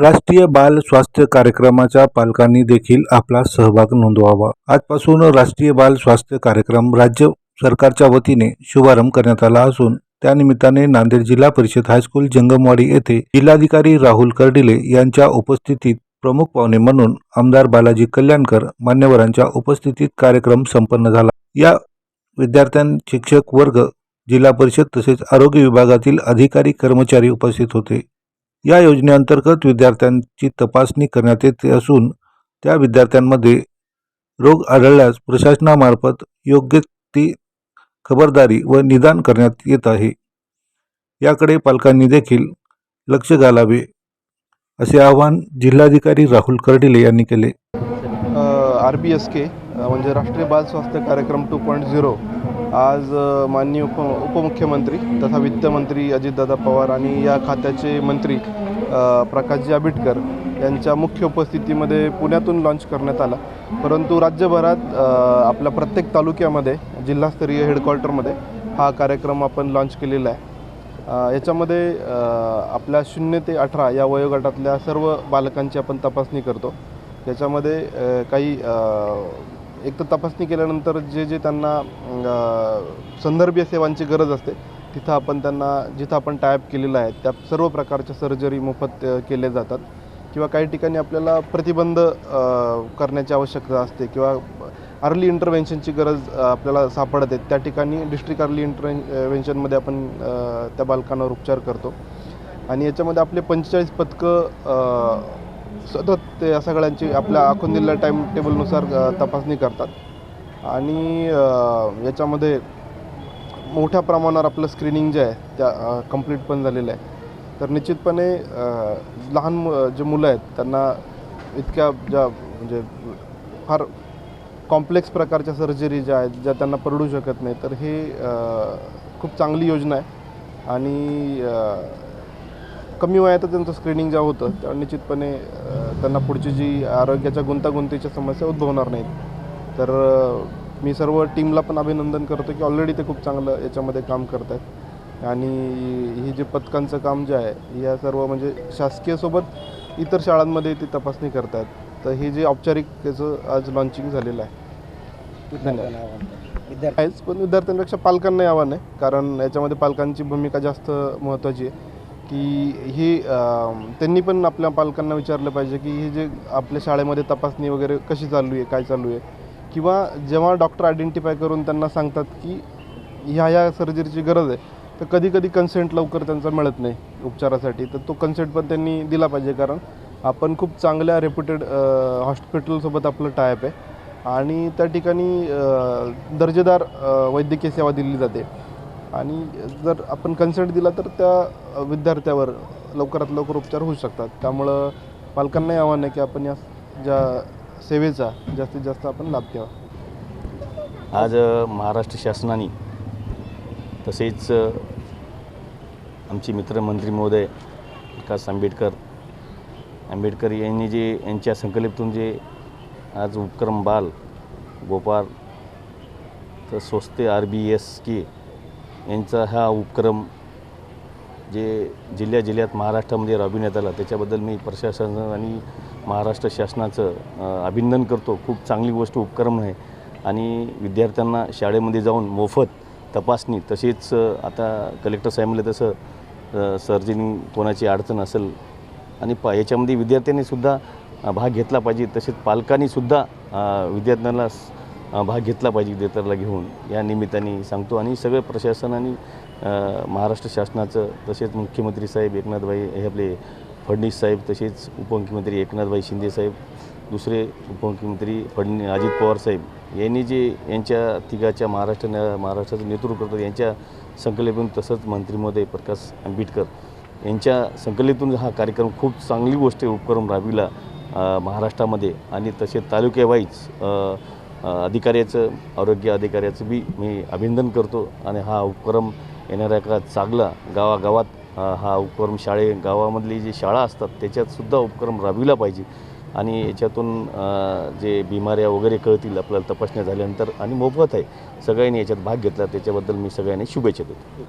राष्ट्रीय बाल स्वास्थ्य कार्यक्रमाच्या पालकांनी देखील आपला सहभाग नोंदवावा. आजपासून राष्ट्रीय बाल स्वास्थ्य कार्यक्रम राज्य सरकारच्या वतीने शुभारंभ करण्यात आला असून त्यानिमित्ताने नांदेड जिल्हा परिषद हायस्कूल जंगमवाडी येथे जिल्हाधिकारी राहुल कर्डिले यांच्या उपस्थितीत प्रमुख पाहुणे म्हणून आमदार बालाजी कल्याणकर मान्यवरांच्या उपस्थितीत कार्यक्रम संपन्न झाला. या विद्यार्थ्यां शिक्षक वर्ग जिल्हा परिषद तसेच आरोग्य विभागातील अधिकारी कर्मचारी उपस्थित होते. या योजनेअंतर्गत विद्यार्थ्यांची तपासणी करण्यात येते असून त्या विद्यार्थ्यांमध्ये रोग आढळल्यास प्रशासनामार्फत योग्य ती खबरदारी व निदान करण्यात येत आहे. याकडे पालकांनी देखील लक्ष घालावे असे आवाहन जिल्हाधिकारी राहुल कर्डिले यांनी केले. आर बी एस के म्हणजे राष्ट्रीय बाल स्वास्थ्य कार्यक्रम टू पॉईंट झिरो आज माननीय उप उपमुख्यमंत्री तथा वित्तमंत्री अजितदादा पवार आणि या खात्याचे मंत्री प्रकाशजी आबिटकर यांच्या मुख्य उपस्थितीमध्ये पुण्यातून लॉन्च करण्यात आला. परंतु राज्यभरात आपल्या प्रत्येक तालुक्यामध्ये जिल्हास्तरीय हेडक्वार्टरमध्ये हा कार्यक्रम आपण लॉन्च केलेला आहे. याच्यामध्ये आपल्या शून्य ते अठरा या वयोगटातल्या सर्व बालकांची आपण तपासणी करतो. याच्यामध्ये काही एक तर तपासणी केल्यानंतर जे जे त्यांना संदर्भीय सेवांची गरज असते तिथं आपण त्यांना जिथं आपण टायप केलेलं आहे त्या सर्व प्रकारच्या सर्जरी मोफत केले केल्या जातात. किंवा काही ठिकाणी आपल्याला प्रतिबंध करण्याची आवश्यकता असते किंवा अर्ली इंटरव्हेन्शनची गरज आपल्याला सापडते. त्या ठिकाणी डिस्ट्रिक्ट अर्ली इंटरव्हेन्शनमध्ये आपण त्या बालकांवर उपचार करतो. आणि याच्यामध्ये आपले पंचेचाळीस पथकं सतत ते या सगळ्यांची आपल्या आखून दिलेल्या टाईम टेबलनुसार तपासणी करतात. आणि याच्यामध्ये मोठ्या प्रमाणावर आपलं स्क्रीनिंग जे आहे त्या कंप्लीट पण झालेलं आहे. तर निश्चितपणे लहान मु जे मुलं आहेत त्यांना इतक्या ज्या म्हणजे फार कॉम्प्लेक्स प्रकारच्या सर्जरी ज्या आहेत ज्या त्यांना परवडू शकत नाही तर हे खूप चांगली योजना आहे. आणि कमी वयातच त्यांचं स्क्रीनिंग जेव्हा होतं तेव्हा निश्चितपणे त्यांना पुढची जी आरोग्याच्या गुंतागुंतीच्या समस्या उद्भवणार नाहीत. तर मी सर्व टीमला पण अभिनंदन करतो की ऑलरेडी ते खूप चांगलं याच्यामध्ये काम करत आहेत आणि ही जे पथकांचं काम जे आहे या सर्व म्हणजे शासकीयसोबत इतर शाळांमध्ये ती तपासणी करतात तर हे जे औपचारिक त्याचं आज लॉन्चिंग झालेलं आहे. धन्यवाद आहेच पण विद्यार्थ्यांपेक्षा पालकांनाही आव्हान आहे कारण याच्यामध्ये पालकांची भूमिका जास्त महत्त्वाची आहे. की हे त्यांनी पण आपल्या पालकांना विचारलं पाहिजे की हे जे आपल्या शाळेमध्ये तपासणी वगैरे कशी चालू आहे काय चालू आहे? किंवा जेव्हा डॉक्टर आयडेंटिफाय करून त्यांना सांगतात की ह्या ह्या सर्जरीची गरज आहे तर कधी कधी कन्सेंट लवकर त्यांचा मिळत नाही उपचारासाठी. तर तो कन्सेंट पण त्यांनी दिला पाहिजे कारण आपण खूप चांगल्या रेप्युटेड हॉस्पिटलसोबत आपलं टायप आहे. आणि त्या ठिकाणी दर्जेदार वैद्यकीय सेवा दिली जाते. आणि जर आपण कन्सेंट दिला तर त्या विद्यार्थ्यावर लवकरात लवकर उपचार होऊ शकतात. त्यामुळं पालकांनाही आव्हान आहे की आपण या ज्या सेवेचा जास्तीत जास्त आपण लाभ घ्यावा. आज महाराष्ट्र शासनाने तसेच आमचे मित्रमंत्री महोदय प्रकाश आंबेडकर आंबेडकर यांनी जे यांच्या संकल्पतून जे आज उपक्रम बाल गोपाळ तर स्वस्ते आर बी एस के यांचा हा उपक्रम जे जिल्ह्या जिल्ह्यात महाराष्ट्रामध्ये राबविण्यात आला त्याच्याबद्दल मी प्रशासन आणि महाराष्ट्र शासनाचं अभिनंदन करतो. खूप चांगली गोष्ट उपक्रम आहे. आणि विद्यार्थ्यांना शाळेमध्ये जाऊन मोफत तपासणी तसेच आता कलेक्टर साहेबले तसं सर्जनी कोणाची अडचण असेल आणि पा याच्यामध्ये विद्यार्थ्यांनीसुद्धा भाग घेतला पाहिजे. तसेच पालकांनीसुद्धा विद्यार्थ्यांना भाग घेतला पाहिजे देतरला घेऊन. या निमित्ताने सांगतो. आणि सगळं प्रशासन आणि महाराष्ट्र शासनाचं तसेच मुख्यमंत्री साहेब एकनाथभाई हे आपले फडणवीस साहेब तसेच उपमुख्यमंत्री एकनाथभाई शिंदे साहेब दुसरे उपमुख्यमंत्री फडणी अजित पवार साहेब यांनी जे यांच्या तिघाच्या महाराष्ट्र महाराष्ट्राचं नेतृत्व करतात यांच्या संकल्पतून तसंच मंत्री महोदय प्रकाश आंबेडकर यांच्या संकल्पतून हा कार्यक्रम खूप चांगली गोष्ट आहे, उपक्रम राबविला महाराष्ट्रामध्ये. आणि तसे तालुक्यावाईज अधिकाऱ्याचं आरोग्य अधिकाऱ्याचं बी मी अभिनंदन करतो. आणि हा उपक्रम येणाऱ्या काळात चांगला गावागावात हा उपक्रम शाळे गावामधली जी शाळा असतात त्याच्यातसुद्धा उपक्रम राबविला पाहिजे. आणि याच्यातून जे बिमाऱ्या वगैरे कळतील आपल्याला तपासण्या झाल्यानंतर आणि मोफत आहे. सगळ्यांनी याच्यात भाग घेतला त्याच्याबद्दल मी सगळ्यांनी शुभेच्छा देतो.